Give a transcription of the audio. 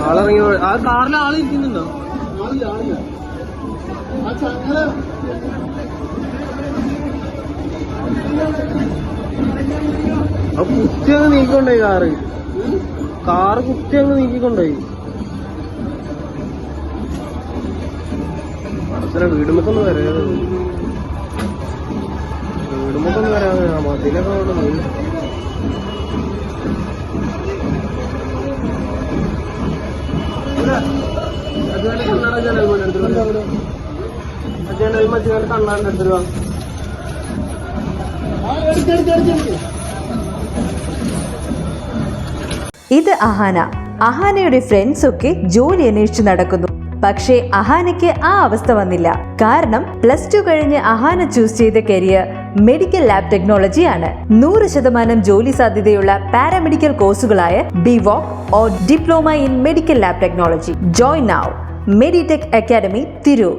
ആ കാറിൽ ആളിറങ്ങി ആളില്ല ആ കാറിൽ ആൾ ഇരിക്കുന്നുണ്ടോ ആ കുത്തി അങ്ങ് നീക്കിക്കൊണ്ടോയി കാറ്. കാറ് കുത്തി അങ്ങ് നീക്കിക്കൊണ്ടോയി മനസ്സിലെ വീടുമ്പൊക്കൊന്ന് വരാതെ. വീടുമ്പൊക്കൊന്ന് വരാതെ. മതിലൊക്കെ അവിടെ? പോയി കണ്ണാണ്ട് എടുത്തിട്ട് വാ ഇത് അഹാന. അഹാനയുടെ ഫ്രണ്ട്സ് ഒക്കെ ജോലി അന്വേഷിച്ച് നടക്കുന്നു. പക്ഷേ അഹാനയ്ക്ക് ആ അവസ്ഥ വന്നില്ല. കാരണം പ്ലസ് ടു കഴിഞ്ഞ് അഹാന ചൂസ് ചെയ്ത കരിയർ മെഡിക്കൽ ലാബ് ടെക്നോളജി ആണ്. നൂറ് ശതമാനം ജോലി സാധ്യതയുള്ള paramedical കോഴ്സുകളായ B Voc or diploma in medical lab technology join now meditech academy Tirur